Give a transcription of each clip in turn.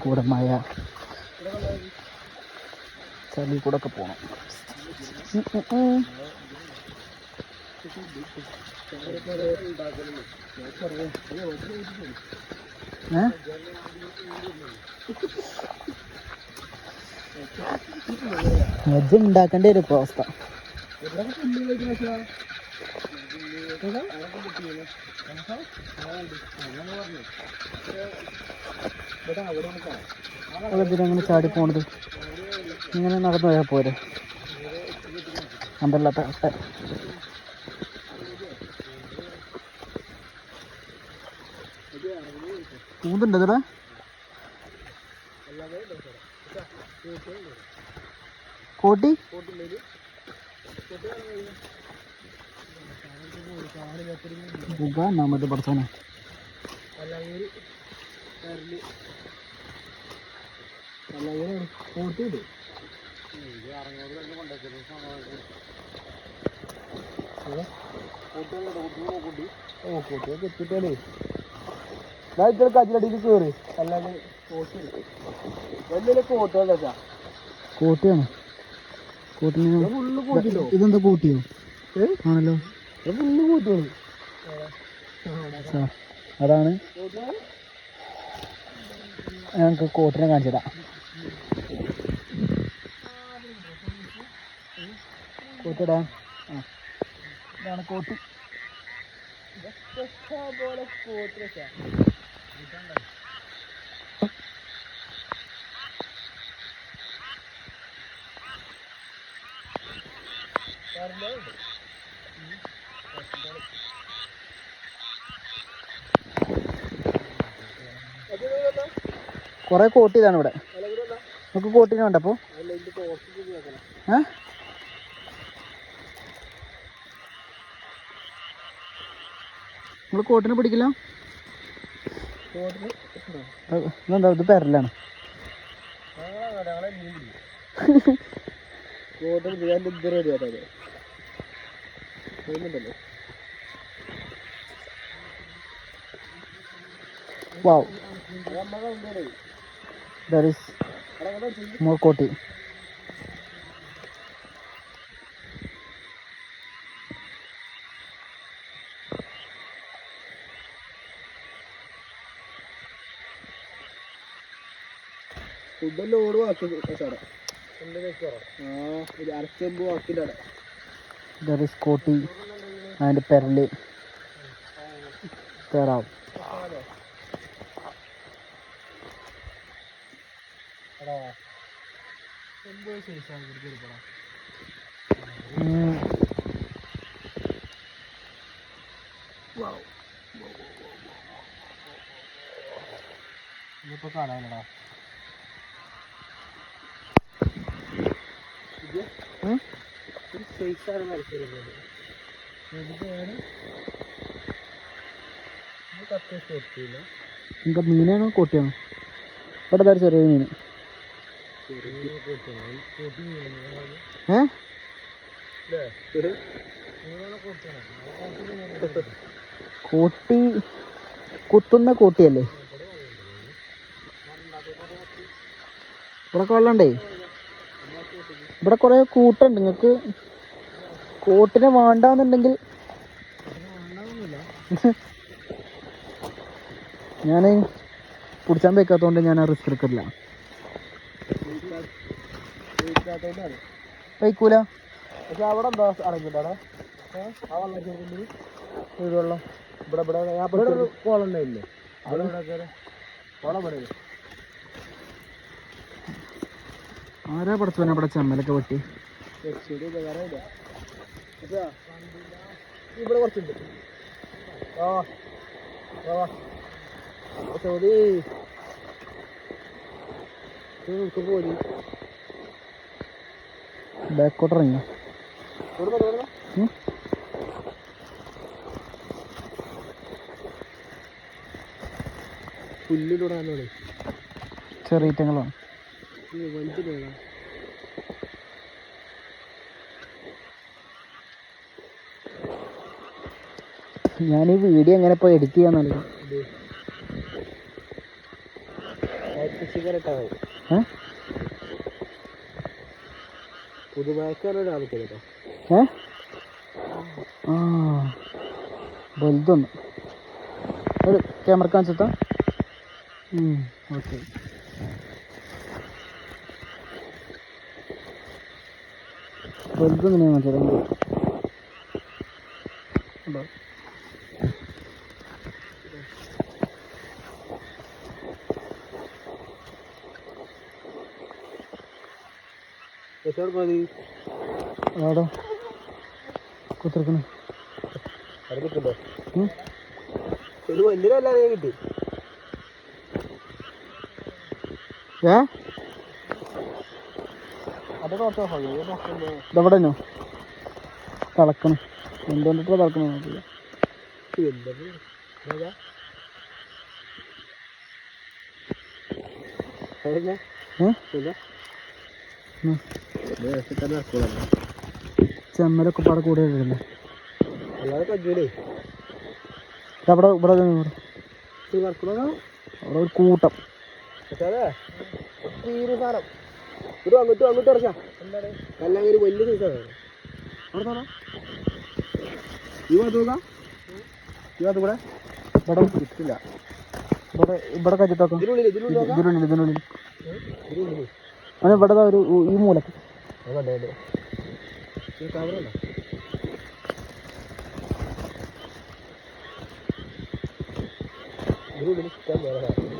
കൂടെ മഴ ചളി കൂടെ ഒക്കെ. ഏ? വെജ് ഉണ്ടാക്കേണ്ടി ഇപ്പൊ അവസ്ഥ അങ്ങനെ ചാടി പോണത്? ഇങ്ങനെ നടന്നു പോയാൽ പോരെ. അമ്പല്ലാത്ത അവസ്ഥ പൂതുണ്ട് ഇതിടെ കോട്ടി? നമ്മത് ഇത്ര കജിലടിക്ക് കേറ്. അല്ലാതെ വലിയ കോട്ടുകളാ കോട്ടിയാണ്? കോട്ടിന് ഇതെന്താ കൂട്ടിയോ? ആണല്ലോ. അതാണ്. ഞങ്ങൾക്ക് കോട്ടിനെ കാണിച്ചു കോട്ടിടാ ഇതാണ് കോട്ടി വെച്ചാ കുറെ കോട്ട് ഇതാണ് ഇവിടെ. നമുക്ക് കോട്ടിനെ വേണ്ട അപ്പോ? ഏ? നമ്മൾ കോട്ടിനെ പിടിക്കില്ല? ഇതെന്താ ഇത് പെരലാണ്. കോട്ട് ചെയ്യാൻ ഇത് റെഡി ആട്ടോ പോകുന്നുണ്ടല്ലോ വാവ് ദർ ഇസ് മോർ കോട്ടി ഫുഡ് ലോഡ് ബാക്കി സാറേ അരച്ചെമ്പ് അവിടെ ദർ ഇസ് കോട്ടി അതിന്റെ പെരൽ. പെറാവ് ഉം. ഇതിപ്പോ കാണാനടാ? ഒരു സൈസാണ് മത്സരം അത്യാവശ്യം എത്തിയില്ല എന്താ മീനാണോ കോട്ടിയാണോ? ഇവിടെ ചെറിയ മീൻ. കോട്ടി കുത്തുന്ന കൂട്ടിയല്ലേ? ഇവിടെ കൊള്ളണ്ടേ ഇവിടെ കുറെ കൂട്ടുണ്ട്. നിങ്ങക്ക് കൂട്ടിനെ വേണ്ടാന്നുണ്ടെങ്കിൽ ഞാൻ പിടിച്ചാൻ വെക്കാത്തോണ്ട് ഞാൻ ആ റിസ്ക് എടുക്കില്ല വയ്ക്കൂല? പക്ഷെ അവിടെ എന്താ അടങ്ങിട്ടാടാ ആ വെള്ളം ചെറുപ്പം ഒരു വെള്ളം. ഇവിടെ ഇവിടെ ഞാൻ ഇവിടെ ഒരു കോളം ഉണ്ടായില്ലേ? അവിടെ ഇവിടെ കോളം ഇവിടെ ആരാ പടച്ചോനെ ഇവിടെ ചമ്മലൊക്കെ വെട്ടി? ഇവിടെ കുറച്ചുണ്ട്. ആ. ചോദി ബാക്കോട്ട് ഇറങ്ങിയോ ചെറിയ ഇറ്റങ്ങളാണ് ഞാൻ ഈ വീഡിയോ എങ്ങനെ ഇപ്പോൾ എഡിറ്റ് ചെയ്യാന്നല്ല ഏ? ഏ? വലുതൊന്ന്. ഒരു ക്യാമറ കാണിച്ചെത്താ ഓക്കെ വലുതൊന്നും ഞാൻ കാണിച്ചു ഉണ്ടോ നിൽക്കണ്ടോ? ഉം. ഒരു വലിയൊരല്ലാതെ കിട്ടി. ഏ? ഇതെവിടെ തന്നെയോ തിളക്കണം. എന്തുകൊണ്ടിട്ട് തിളക്കണം നോക്കില്ല എന്തൊക്കെ ചെമ്മലൊക്കെ പാടെ കൂടെ അവിടെ ഇവിടെ അവിടെ ഒരു കൂട്ടം. അങ്ങോട്ടും ഇറച്ചാ ഒരു വലിയ കൂടെ ഇവിടെ കിട്ടില്ല ഇവിടെ ഇവിടെ കച്ചിട്ടോക്കാം ഇതിനുള്ളിൽ ഇതിനുള്ളിൽ ഇതിനുള്ളിൽ ഇവിടെ ഒരു ഈ മൂലക്ക്. അത് ഈ കവറുണ്ടോ ഇതിനുള്ളിൽ ഇഷ്ടം വേറെ സാധനം.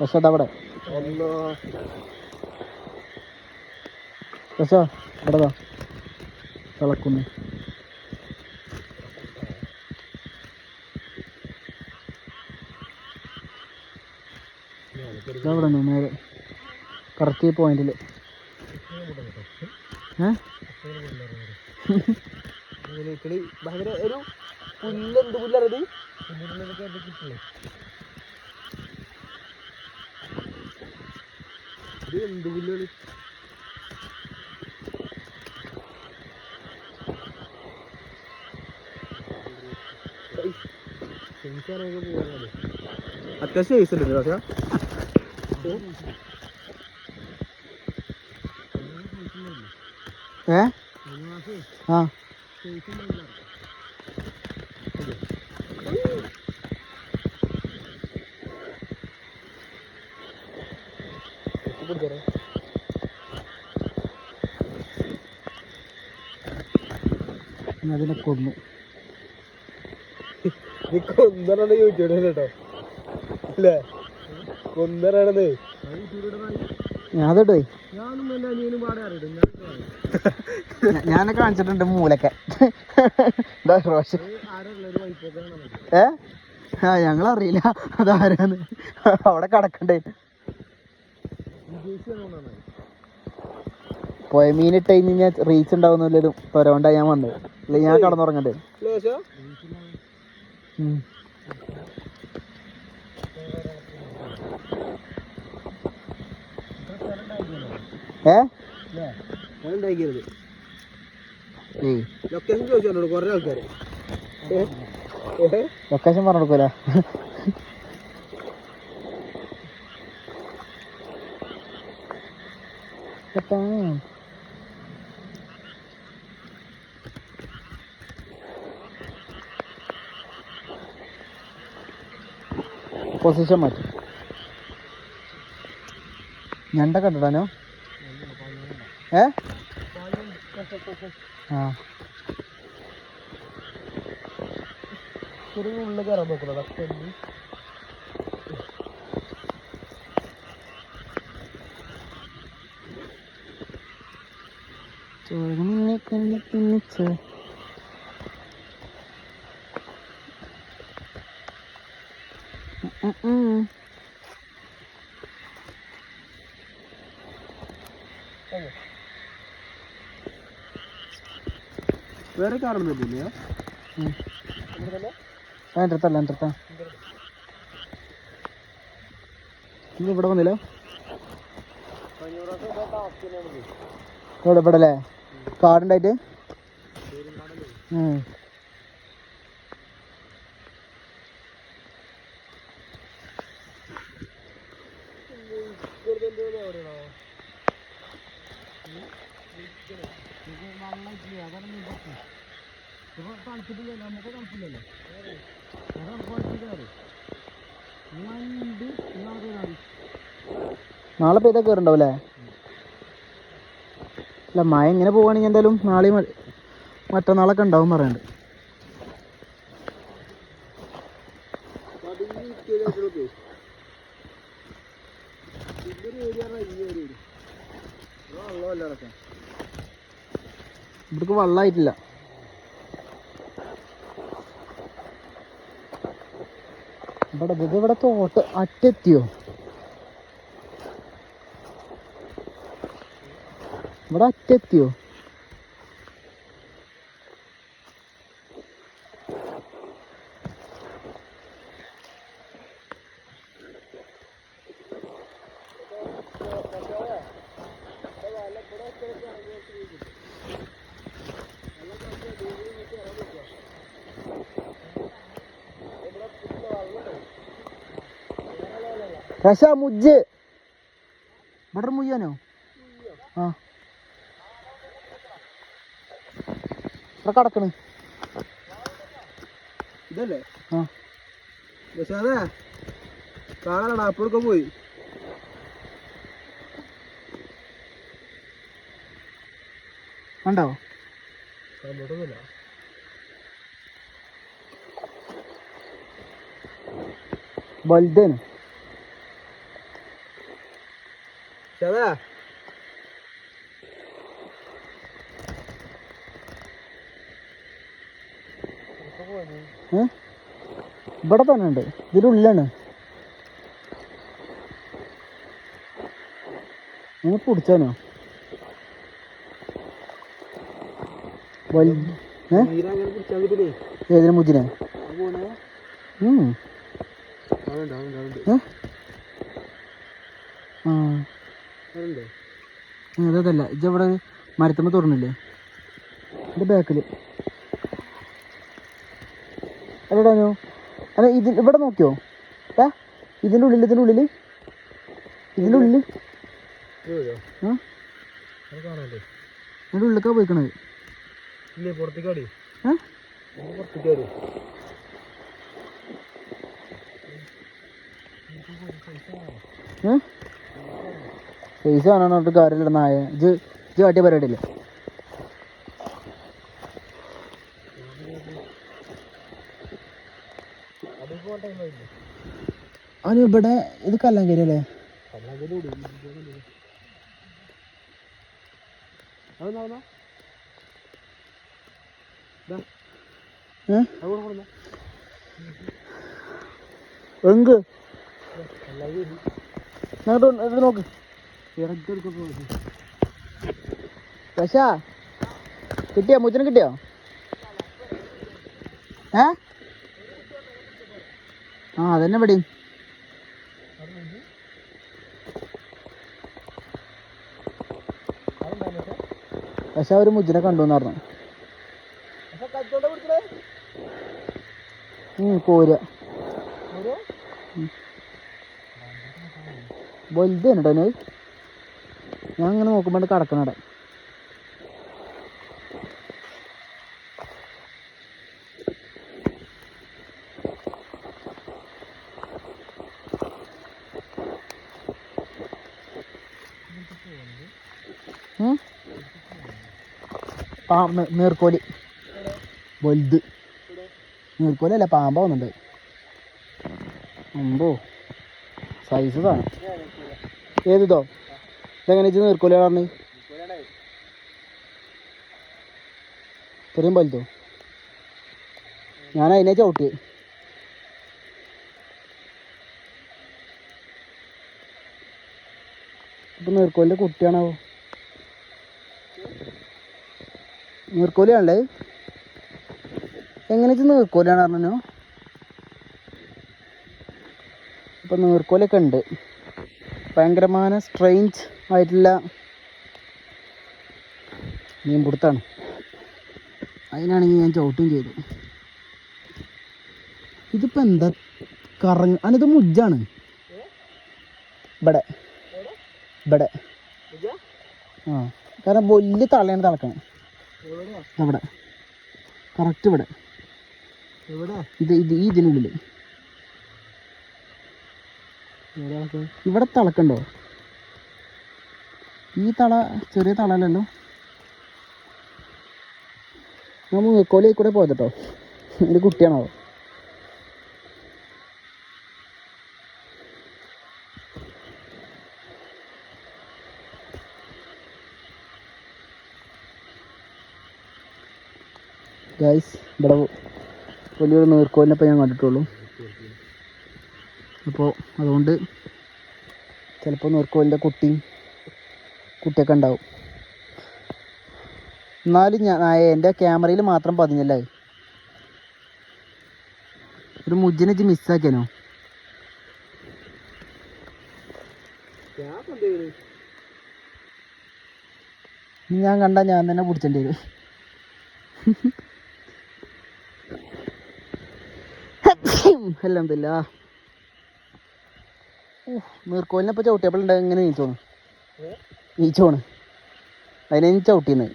പക്ഷെ അതവിടെ ഒന്നോ പക്ഷേ ഇവിടെ ദാ തിളക്കുന്നു. ഇതവിടെ നിന്ന് നേരെ കറക്റ്റ് പോയിന്റിൽ കിളി ഭയങ്കര ഒരു പുല്ലെന്ത് പുല്ലറത് ഇത് എന്ത് പുല്ലാണ്? അത്യാവശ്യം ഈസ്റ്റ് ഉണ്ട് പക്ഷേ. അതിനെ കൊന്നു. കൊന്നറാണ് ചോദിച്ചോട്ടോ അല്ലേ? കൊന്നറാണെന്ന് ഞാൻ അതിടേ ഞാനും എന്റെ അനിയനും ഞാൻ കാണിച്ചിട്ടുണ്ട് മൂലക്കെ. ഏ? ആ ഞങ്ങളറിയില്ല. അതാരാന്ന്. അവിടെ കടക്കണ്ടേ. പോയ മീൻ ഇട്ട് കഴിഞ്ഞാൽ റീച്ച് ഉണ്ടാവുന്നില്ലല്ലോ പരവണ്ടായി ഞാൻ വന്നത്. ഇല്ല ഞാൻ കടന്നുറങ്ങണ്ടേ. ഏ? ലൊക്കേഷൻ പറഞ്ഞു കൊടുക്കൂല. പൊസിഷൻ മാറ്റി. ഞണ്ട കണ്ടിടാനോ ഏ? ആ. ഉള്ളിൽ കയറാൻ നോക്കുന്നത്. വേറെ കാണുന്നില്ല എന്റെ അടുത്തല്ല ഇവിടെ വന്നില്ല? ഇവിടെ ഇവിടെ അല്ലേ? കാടുണ്ടായിട്ട് നാളെ പെയ്താ കയറുണ്ടാവും അല്ലേ അല്ല മഴ എങ്ങനെ പോവുകയാണെങ്കിൽ എന്തായാലും നാളെയും മ- മറ്റന്നാളൊക്കെ ഉണ്ടാവും പറയണ്ട്. ഇവിടേക്ക് വെള്ളമായിട്ടില്ല ഇത് ഇവിടെ തോട്ട് അറ്റെത്തിയോ? ഇവിടെ അറ്റെത്തിയോ? റഷ മുജ്ജ് ബട്ടർ മുയ്യാനോ ആ ഇവിടെ കടക്കണ് ഇതല്ലേ ആ പക്ഷേ അതെ അപ്പോഴൊക്കെ പോയി ഉണ്ടോ കണ്ടിട്ടൊന്നുമില്ല വലുതേന് പക്ഷേ അതെ ഏ ഇവിടെ തന്നെ ഉണ്ട് പിടിച്ചാനോ ഏ? തീരങ്ങനെ പിടിച്ചാൽ കിട്ടില്ലേ ഏതിനെ മുജിനെ? അതല്ല. ഇജവിടെ ഇവിടെ മരത്തുമ്പോ തുറന്നില്ലേ? എന്റെ ബാക്കിൽ എവിടെയാണോ അല്ല ഇത് ഇവിടെ നോക്കിയോ? ഏ? ഇതിന്റെ ഉള്ളിൽ ഇതിന്റെ ഉള്ളിൽ ഇതിന്റെ ഉള്ളിൽ ഇതിന്റെ ഉള്ളിലേക്കാ പോയിക്കണത്. ഇല്ലേ പുറത്തേക്ക് അടി ഏ? പുറത്തേക്ക് അടി ഏ? പൈസ കാണാൻ പറഞ്ഞിട്ട് കാര്യമില്ല നായ. ഇത് ഇത് കാട്ടിയ പരിപാടിയില്ലേ? അത് ഇവിടെ ഇത് കല്ലാങ്കരി അല്ലേ? എങ്ക് നോക്ക്. പക്ഷാ കിട്ടിയോ? മുച്ചിന് കിട്ടിയോ? ഏ? ആ അതന്നെ പടി പക്ഷെ ഒരു മുജിനെ കണ്ടു പറഞ്ഞു. കോര. വലുതാണ് കേട്ടോ ഞാൻ അങ്ങനെ നോക്കുമ്പോൾ കടക്കണട പാ നീർക്കോലി വലുത്. നീർക്കോലി അല്ല പാമ്പ വന്നിട്ടുണ്ട് അമ്പോ സൈസ് സാധനം ഏതിതോ? ഇതെങ്ങനെ വെച്ച് നീർക്കോലാണ് ഇത്രയും വലുതോ? ഞാൻ അതിനെ ചവിട്ടി ഇപ്പൊ നീർക്കോലിന്റെ കുട്ടിയാണാവോ? നീർക്കോലിയാണല്ലേ? എങ്ങനെ വെച്ചാൽ നീർക്കോലിയാണ് പറഞ്ഞു ഇപ്പൊ നീർക്കോലൊക്കെ ഉണ്ട്. ഭയങ്കരമായ സ്ട്രെയിഞ്ച് ആയിട്ടുള്ള മീൻപിടുത്താണ്. അതിനാണെങ്കിൽ ഞാൻ ചവിട്ടും ചെയ്തു. ഇതിപ്പോ എന്താ കറങ്ങ അനിത് മുജ്ജാണ്. ഇവിടെ. ഇവിടെ. ആ. കാരണം വലിയ തളയാണ് തിളക്കണം. അവിടെ. കറക്റ്റ് ഇവിടെ. ഇത് ഇത് ഈ ഇതിനുള്ളിൽ ഇവിടെ തിളക്കണ്ടോ? ഈ തള ചെറിയ തളല്ലല്ലോ നമ്മൾ കൊലയിൽ കൂടെ പോയത് കേട്ടോ എന്റെ കുട്ടിയാണോ ഗൈസ് ഇവിടെ വലിയൊരു നീർക്കോലിനെ ഞാൻ കണ്ടിട്ടുള്ളൂ. അപ്പോൾ അതുകൊണ്ട് ചിലപ്പോൾ നീർക്കോലിന്റെ കുട്ടിയും കുട്ടിയൊക്കെ ഉണ്ടാവും. എന്നാലും ഞാൻ എന്റെ ക്യാമറയിൽ മാത്രം പതിഞ്ഞല്ലേ ഒരു മുജ്ജിനെ വെച്ച് മിസ്സാക്കിയാനോ ഞാൻ കണ്ട ഞാൻ തന്നെ പിടിച്ചേണ്ടി വരും. അല്ലെന്നില്ല നീർക്കോലിനെ ഇപ്പോൾ ചവിട്ടിയപ്പോൾ എങ്ങനെ നീച്ചോണ്? നീച്ചോണ്. അതിനെ ചവിട്ടിന്ന്.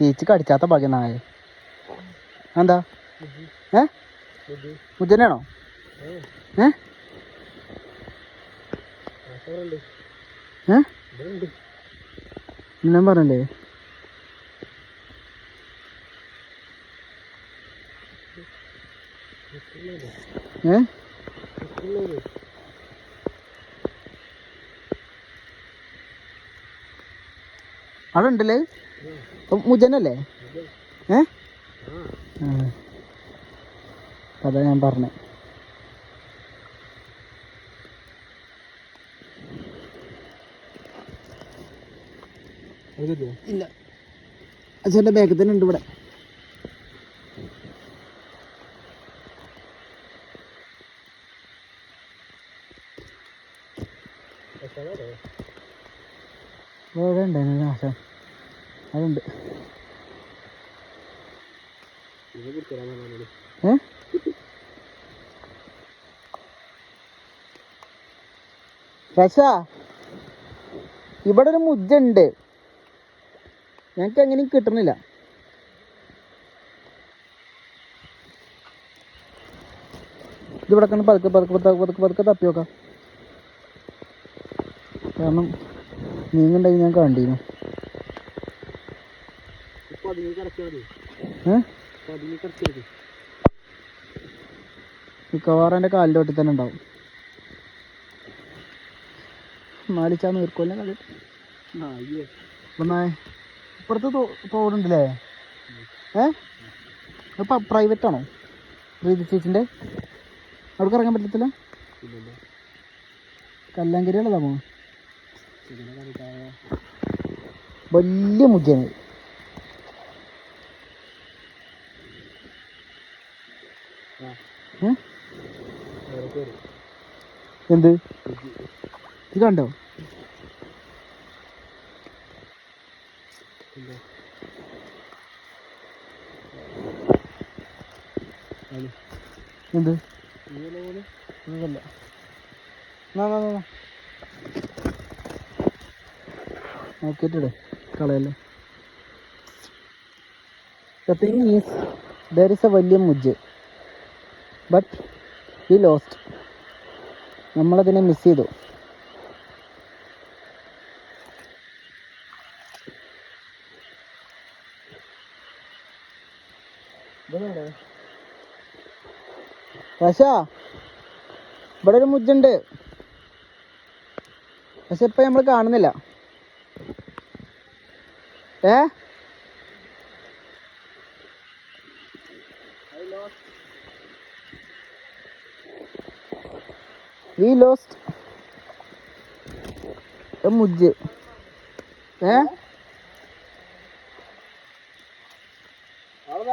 തിരിച്ച് കടിച്ചാത്ത ഭാഗ്യം നായ. എന്താ? ഏ? മുജനാണോ? ഏ? ഞാൻ പറഞ്ഞല്ലേ? ഏ? അവിടെ ഉണ്ടല്ലേ മുജനല്ലേ? ഏ. അതാ ഞാൻ പറഞ്ഞേ. ഇല്ല. അച്ഛന്റെ ബാഗ് തന്നെ ഉണ്ട് ഇവിടെ. ഇവിടെ ഉണ്ടായിരുന്നു നാശം? അതുണ്ട്. ഇത് ഏ? രശ ഇവിടെ ഒരു മുജ്ജുണ്ട്. ഞങ്ങൾക്ക് എങ്ങനെയും കിട്ടണില്ല. ഇതിവിടെ കണ്ട് പതുക്കെ പതുക്കെ പതുക്കെ പതുക്കെ പതുക്കെ തപ്പി നോക്കാം. കാരണം നീങ്ങണ്ടെങ്കിൽ ഞാൻ കണ്ടിരുന്നു. മിക്കവാറും എന്റെ കാലിന്റെ ഒട്ടി തന്നെ ഉണ്ടാവും. മാലിച്ചാന്ന് നീർക്കോലിനെ കളി. ഇപ്പുറത്ത് തോടുണ്ടല്ലേ? ഏ? ഇപ്പം പ്രൈവറ്റ് ആണോ? പ്രീതി ചേച്ചിന്റെ? അവിടെ ഇറങ്ങാൻ പറ്റത്തില്ല? പിന്നെന്താ വലിയ ഏ എന്ത്? ഇത് കണ്ടോ? എന്താ? ഇതല്ല നോക്കിയിട്ടിടെ കളയല്ലേ? The thing is there is a വലിയ മുജ്ജ് ബട്ട് വി ലോസ്റ്റ് നമ്മളതിനെ മിസ് ചെയ്തു. പക്ഷ ഇവിടെ ഒരു മുജ്ജുണ്ട് പക്ഷെ ഇപ്പൊ നമ്മൾ കാണുന്നില്ല. ഏ? വി ലോസ്റ്റ് മുജ്ജ് ഏ? അവിടെ